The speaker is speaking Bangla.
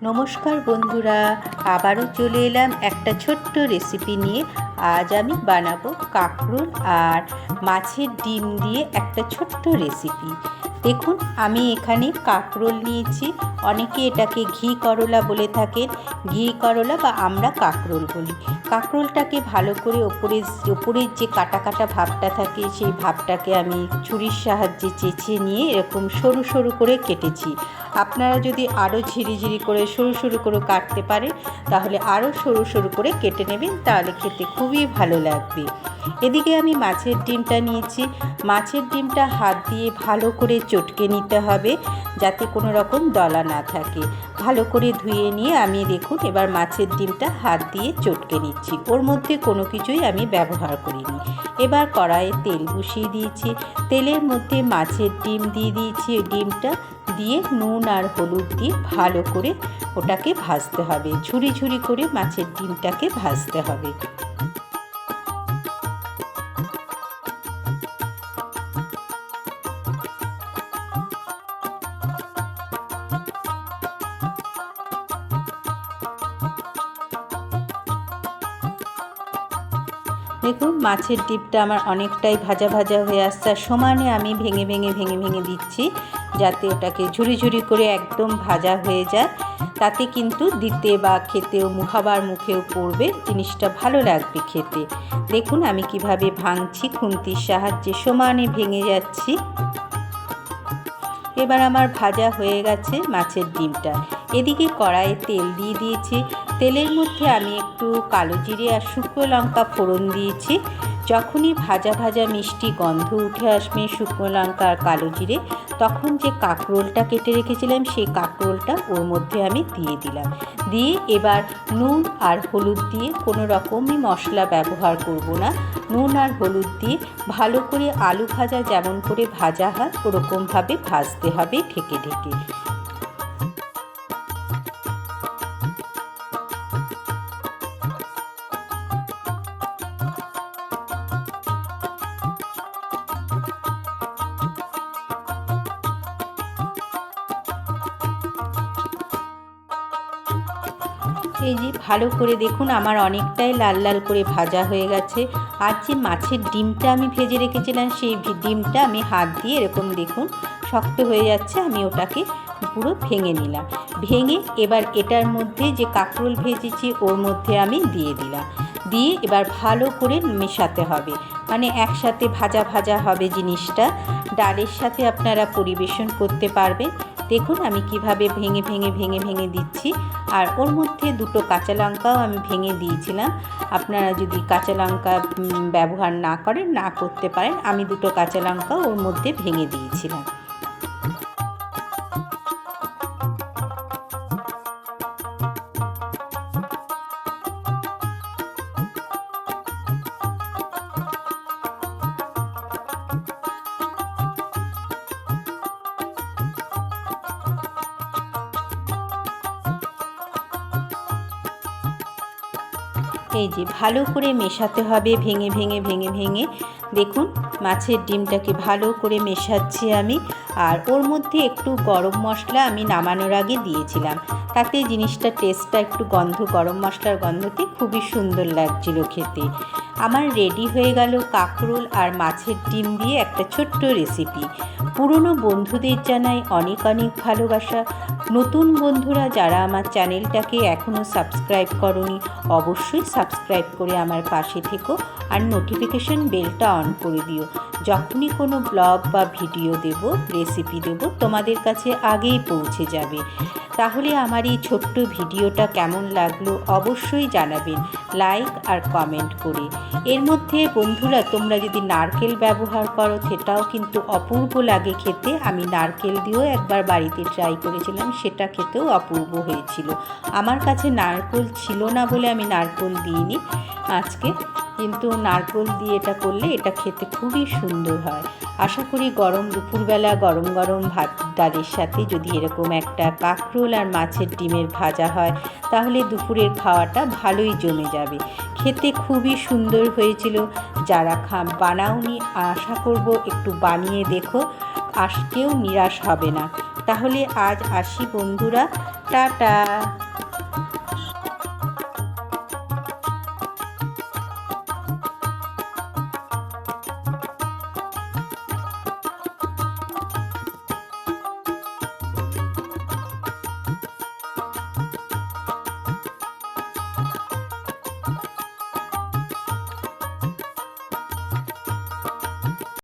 নমস্কার বন্ধুরা, আবারও চলে এলাম একটা ছোট্ট রেসিপি নিয়ে। আজ আমি বানাবো কাঁকরোল আর মাছের ডিম দিয়ে একটা ছোট্ট রেসিপি দেখুন, আমি এখানে কাঁকরোল নিয়েছি। অনেকে এটাকে ঘি করলা বলে থাকেন। ঘি করলা বা আমরা কাঁকরোল বলি। কাঁকরোলটাকে ভালো করে ওপরে ওপরের যে কাটা কাটা ভাবটা থাকে, সেই ভাবটাকে আমি ছুরির সাহায্যে চেঁচে নিয়ে এরকম সরু সরু করে কেটেছি। আপনারা যদি আরও ঝিরিঝিরি করে সরু সরু করে কাটতে পারেন, তাহলে আরও সরু সরু করে কেটে নেবেন, তাহলে খেতে খুবই ভালো লাগবে। এদিকে আমি মাছের ডিমটা নিয়েছি। মাছের ডিমটা হাত দিয়ে ভালো করে চটকে নিতে হবে যাতে কোনো রকম দলা না থাকে। ভালো করে ধুয়ে নিয়ে আমি দেখুন এবার মাছের ডিমটা হাত দিয়ে চটকে নিচ্ছি। ওর মধ্যে কোনো কিছুই আমি ব্যবহার করিনি। এবার কড়াইয়ে তেল বসিয়ে দিয়েছি। তেলের মধ্যে মাছের ডিম দিয়ে দিয়েছি। ডিমটা দিয়ে নুন আর হলুদ দিয়ে ভালো করে ওটাকে ভাজতে হবে। ঝুরি ঝুরি করে মাছের ডিমটাকে ভাজতে হবে। দেখুন, মাছের ডিপটা আমার অনেকটাই ভাজা ভাজা হয়ে আসছে। আর সমানে আমি ভেঙে ভেঙে ভেঙে ভেঙে দিচ্ছি যাতে ওটাকে ঝুরি ঝুরি করে একদম ভাজা হয়ে যায়। তাতে কিন্তু দিতে বা খেতেও মুখাবার মুখেও পড়বে, জিনিসটা ভালো লাগবে খেতে। দেখুন, আমি কীভাবে ভাঙছি, খুন্তির সাহায্যে সমানে ভেঙে যাচ্ছি। এবার আমার ভাজা হয়ে গেছে মাছের ডিমটা। এদিকে কড়াইয়ে তেল দিয়ে দিয়েছি। তেলের মধ্যে আমি একটু কালো জিরে আর শুকনো লঙ্কা ফোড়ন দিয়েছি। যখনই ভাজা ভাজা মিষ্টি গন্ধ উঠে আসবে শুকনো লঙ্কা আর কালো জিরে, তখন যে কাঁকরোলটা কেটে রেখেছিলাম সেই কাঁকরোলটা ওর মধ্যে আমি দিয়ে দিলাম। দিয়ে এবার নুন আর হলুদ দিয়ে কোনো রকমই মশলা ব্যবহার করব না। নুন আর হলুদ দিয়ে ভালো করে আলু ভাজা যেমন করে ভাজা হয়, ওরকমভাবে ভাজতে হবে ঢেকে ঢেকে। এই যে ভালো করে দেখুন, আমার অনেকটাই লাল লাল করে ভাজা হয়ে গেছে। আর যে মাছের ডিমটা আমি ভেজে রেখেছিলাম, সেই ডিমটা আমি হাত দিয়ে এরকম দেখুন, শক্ত হয়ে যাচ্ছে, আমি ওটাকে পুরো ভেঙে নিলাম। ভেঙে এবার এটার মধ্যে যে কাঁকরোল ভেজেছি, ওর মধ্যে আমি দিয়ে দিলাম। দিয়ে এবার ভালো করে মেশাতে হবে। মানে একসাথে ভাজা ভাজা হবে জিনিসটা। ডালের সাথে আপনারা পরিবেশন করতে পারবেন। দেখুন আমি কীভাবে ভেঙে ভেঙে ভেঙে ভেঙে দিচ্ছি। আর ওর মধ্যে দুটো কাঁচা লঙ্কাও আমি ভেঙে দিয়েছিলাম। আপনারা যদি কাঁচা লঙ্কা ব্যবহার না করেন, না করতে পারেন, আমি দুটো কাঁচা লঙ্কা ওর মধ্যে ভেঙে দিয়েছিলাম। এই যে ভালো করে মেশাতে হবে ভেঙে ভেঙে ভেঙে ভেঙে। দেখুন, মাছের ডিমটাকে ভালো করে মেশাচ্ছি আমি, আর ওর মধ্যে একটু গরম মশলা আমি নামানোর আগে দিয়েছিলাম। তাতে জিনিসটা টেস্টটা একটু গন্ধ, গরম মশলার গন্ধতে খুবই সুন্দর লাগছিল খেতে। আমার রেডি হয়ে গেল কাঁকরোল আর মাছের ডিম দিয়ে একটা ছোট্ট রেসিপি পুরনো বন্ধুদের জানাই অনেক অনেক ভালোবাসা। নতুন বন্ধুরা যারা আমার চ্যানেলটাকে এখনও সাবস্ক্রাইব করনি, অবশ্যই সাবস্ক্রাইব করে আমার পাশে থেকো। আর নোটিফিকেশন বেলটা অন করে দিও। যখনই কোনো ব্লগ বা ভিডিও দেব রেসিপি দেব, তোমাদের কাছে আগেই পৌঁছে যাবে। তাহলে আমার এই ছোট্ট ভিডিওটা কেমন লাগল অবশ্যই জানাবেন লাইক আর কমেন্ট করে। এর মধ্যে বন্ধুরা, তোমরা যদি নারকেল ব্যবহার করো, সেটাও কিন্তু অপূর্ব লাগে খেতে। আমি নারকেল দিয়েও একবার বাড়িতে ট্রাই করেছিলাম, সেটা খেতেও অপূর্ব হয়েছিল। আমার কাছে নারকেল ছিল না বলে আমি নারকেল দিইনি। আজকে কিন্তু নারকোল দিয়ে এটা করলে এটা খেতে খুবই সুন্দর হয়। আশা করি গরম দুপুরবেলা গরম গরম ভাত ডালের সাথে যদি এরকম একটা কাঁকরোল আর মাছের ডিমের ভাজা হয়, তাহলে দুপুরের খাওয়াটা ভালোই জমে যাবে। খেতে খুবই সুন্দর হয়েছিল। যারা খা বানাওনি, আশা করব একটু বানিয়ে দেখো, আজকেও নিরাশ হবে না। তাহলে আজ আসি বন্ধুরা, টাটা।